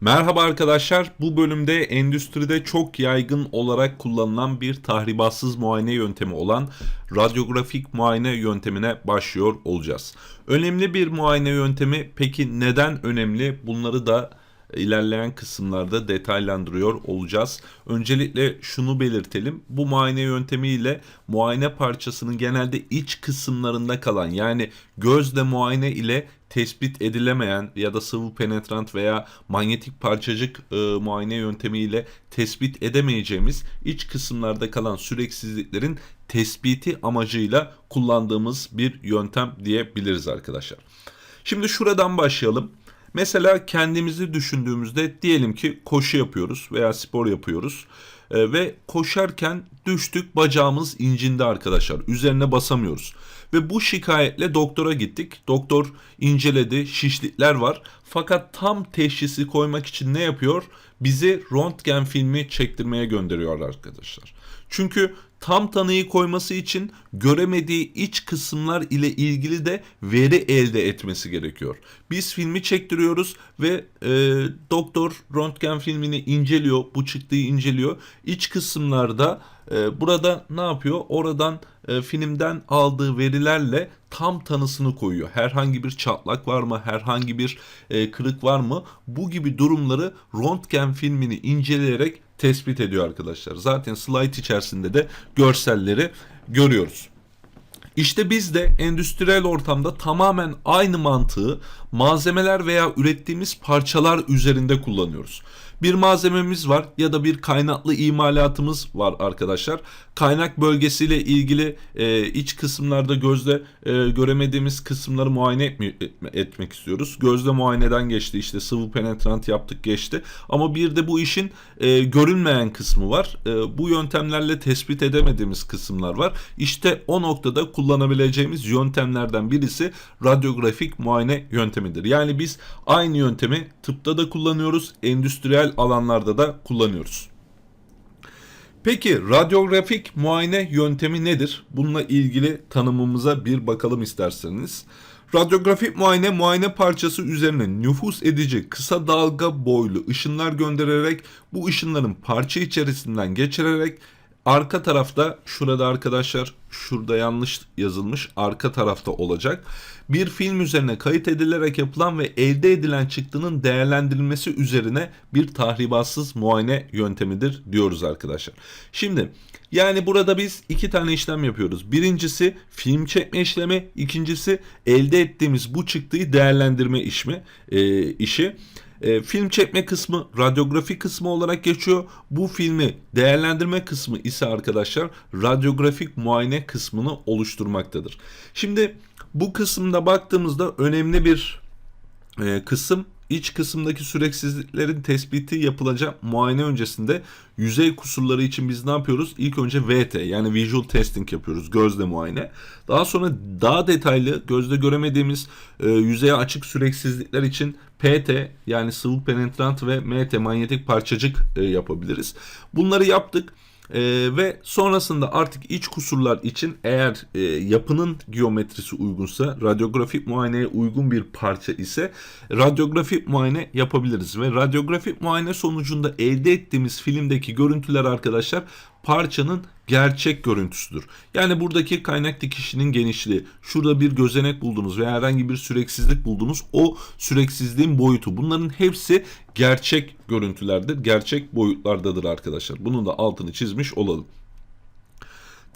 Merhaba arkadaşlar. Bu bölümde endüstride çok yaygın olarak kullanılan bir tahribatsız muayene yöntemi olan radyografik muayene yöntemine başlıyor olacağız. Önemli bir muayene yöntemi peki neden önemli? Bunları da ilerleyen kısımlarda detaylandırıyor olacağız. Öncelikle şunu belirtelim. Bu muayene yöntemiyle muayene parçasının genelde iç kısımlarında kalan yani gözle muayene ile tespit edilemeyen ya da sıvı penetrant veya manyetik parçacık e, muayene yöntemiyle tespit edemeyeceğimiz iç kısımlarda kalan süreksizliklerin tespiti amacıyla kullandığımız bir yöntem diyebiliriz arkadaşlar. Şimdi şuradan başlayalım. Mesela kendimizi düşündüğümüzde diyelim ki koşu yapıyoruz veya spor yapıyoruz e, ve koşarken düştük bacağımız incindi arkadaşlar. Üzerine basamıyoruz. Ve bu şikayetle doktora gittik. Doktor inceledi, şişlikler var. Fakat tam teşhisi koymak için ne yapıyor? Bizi röntgen filmi çektirmeye gönderiyor arkadaşlar. Çünkü tam tanıyı koyması için göremediği iç kısımlar ile ilgili de veri elde etmesi gerekiyor. Biz filmi çektiriyoruz ve e, doktor röntgen filmini inceliyor, bu çıktığı inceliyor. İç kısımlarda e, burada ne yapıyor? Oradan e, filmden aldığı verilerle tam tanısını koyuyor. Herhangi bir çatlak var mı? Herhangi bir e, kırık var mı? Bu gibi durumları röntgen filmini inceleyerek tespit ediyor arkadaşlar. Zaten slide içerisinde de görselleri görüyoruz. İşte biz de endüstriyel ortamda tamamen aynı mantığı malzemeler veya ürettiğimiz parçalar üzerinde kullanıyoruz. Bir malzememiz var ya da bir kaynaklı imalatımız var arkadaşlar. Kaynak bölgesiyle ilgili e, iç kısımlarda gözle e, göremediğimiz kısımları muayene etme, etme, etmek istiyoruz. Gözle muayeneden geçti işte sıvı penetrant yaptık geçti. Ama bir de bu işin e, görünmeyen kısmı var. E, bu yöntemlerle tespit edemediğimiz kısımlar var. İşte o noktada kullanabileceğimiz yöntemlerden birisi radyografik muayene yöntemidir. Yani biz aynı yöntemi tıpta da kullanıyoruz, endüstriyel alanlarda da kullanıyoruz. Peki radyografik muayene yöntemi nedir? Bununla ilgili tanımımıza bir bakalım isterseniz. Radyografik muayene muayene parçası üzerine nüfus edici kısa dalga boylu ışınlar göndererek bu ışınların parça içerisinden geçirerek arka tarafta şurada arkadaşlar şurada yanlış yazılmış arka tarafta olacak. Bir film üzerine kayıt edilerek yapılan ve elde edilen çıktının değerlendirilmesi üzerine bir tahribatsız muayene yöntemidir diyoruz arkadaşlar. Şimdi yani burada biz iki tane işlem yapıyoruz. Birincisi film çekme işlemi, ikincisi elde ettiğimiz bu çıktıyı değerlendirme işmi, e, işi. E, film çekme kısmı radyografi kısmı olarak geçiyor. Bu filmi değerlendirme kısmı ise arkadaşlar radyografik muayene kısmını oluşturmaktadır. Şimdi bu kısımda baktığımızda önemli bir e, kısım iç kısımdaki süreksizliklerin tespiti yapılacak muayene öncesinde yüzey kusurları için biz ne yapıyoruz? İlk önce VT yani visual testing yapıyoruz gözle muayene. Daha sonra daha detaylı gözle göremediğimiz e, yüzeye açık süreksizlikler için PT yani sıvı penetrant ve MT manyetik parçacık e, yapabiliriz. Bunları yaptık. Ee, ve sonrasında artık iç kusurlar için eğer e, yapının geometrisi uygunsa radyografik muayeneye uygun bir parça ise radyografik muayene yapabiliriz ve radyografik muayene sonucunda elde ettiğimiz filmdeki görüntüler arkadaşlar parçanın gerçek görüntüsüdür. Yani buradaki kaynak dikişinin genişliği, şurada bir gözenek buldunuz veya herhangi bir süreksizlik buldunuz. O süreksizliğin boyutu. Bunların hepsi gerçek görüntülerdir. Gerçek boyutlardadır arkadaşlar. Bunun da altını çizmiş olalım.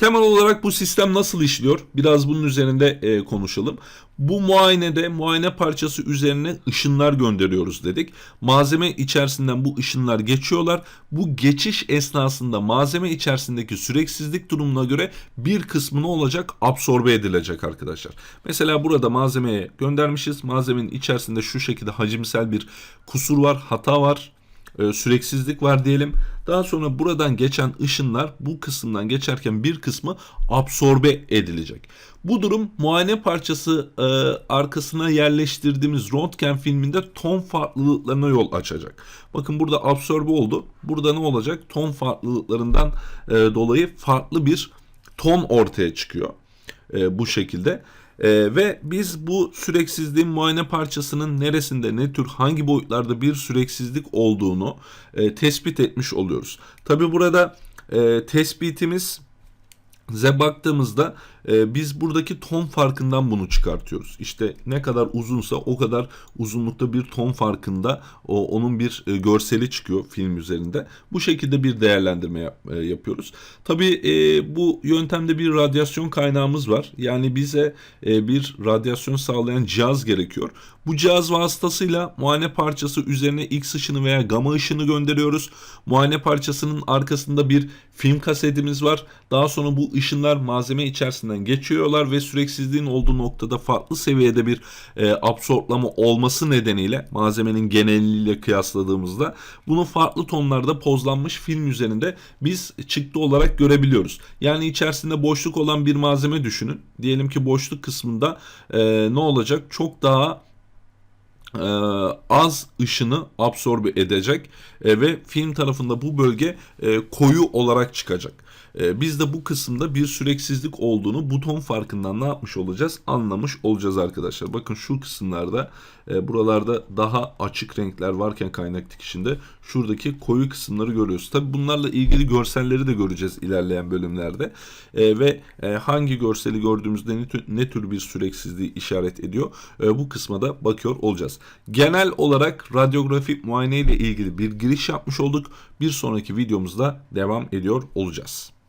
Temel olarak bu sistem nasıl işliyor? Biraz bunun üzerinde e, konuşalım. Bu muayenede muayene parçası üzerine ışınlar gönderiyoruz dedik. Malzeme içerisinden bu ışınlar geçiyorlar. Bu geçiş esnasında malzeme içerisindeki süreksizlik durumuna göre bir kısmı ne olacak? Absorbe edilecek arkadaşlar. Mesela burada malzemeye göndermişiz. Malzemenin içerisinde şu şekilde hacimsel bir kusur var, hata var e, süreksizlik var diyelim. Daha sonra buradan geçen ışınlar bu kısımdan geçerken bir kısmı absorbe edilecek. Bu durum muayene parçası e, arkasına yerleştirdiğimiz röntgen filminde ton farklılıklarına yol açacak. Bakın burada absorbe oldu. Burada ne olacak? Ton farklılıklarından e, dolayı farklı bir ton ortaya çıkıyor. E, bu şekilde. Ee, ve biz bu süreksizliğin muayene parçasının neresinde, ne tür, hangi boyutlarda bir süreksizlik olduğunu e, tespit etmiş oluyoruz. Tabi burada e, tespitimiz baktığımızda e, biz buradaki ton farkından bunu çıkartıyoruz. İşte ne kadar uzunsa o kadar uzunlukta bir ton farkında o onun bir e, görseli çıkıyor film üzerinde. Bu şekilde bir değerlendirme yap, e, yapıyoruz. Tabii e, bu yöntemde bir radyasyon kaynağımız var. Yani bize bir radyasyon sağlayan cihaz gerekiyor. Bu cihaz vasıtasıyla muayene parçası üzerine X ışını veya gamma ışını gönderiyoruz. Muayene parçasının arkasında bir film kasetimiz var. Daha sonra bu ışınlar malzeme içerisinden geçiyorlar ve süreksizliğin olduğu noktada farklı seviyede bir e, absorplama olması nedeniyle malzemenin geneliyle kıyasladığımızda bunu farklı tonlarda pozlanmış film üzerinde biz çıktı olarak görebiliyoruz. Yani içerisinde boşluk olan bir malzeme düşünün. Diyelim ki boşluk kısmında e, ne olacak? Çok daha e, az ışını absorbe edecek e, ve film tarafında bu bölge e, koyu olarak çıkacak. E, biz de bu kısımda bir süreksizlik olduğunu buton farkından ne yapmış olacağız? Anlamış olacağız arkadaşlar. Bakın şu kısımlarda e, buralarda daha açık renkler varken kaynak dikişinde şuradaki koyu kısımları görüyoruz. Tabi bunlarla ilgili görselleri de göreceğiz ilerleyen bölümlerde. E, ve e, hangi görseli gördüğümüzde ne tür, bir süreksizliği işaret ediyor? Bu kısma da bakıyor olacağız. Genel olarak radyografik muayene ile ilgili bir giriş yapmış olduk. Bir sonraki videomuzda devam ediyor olacağız.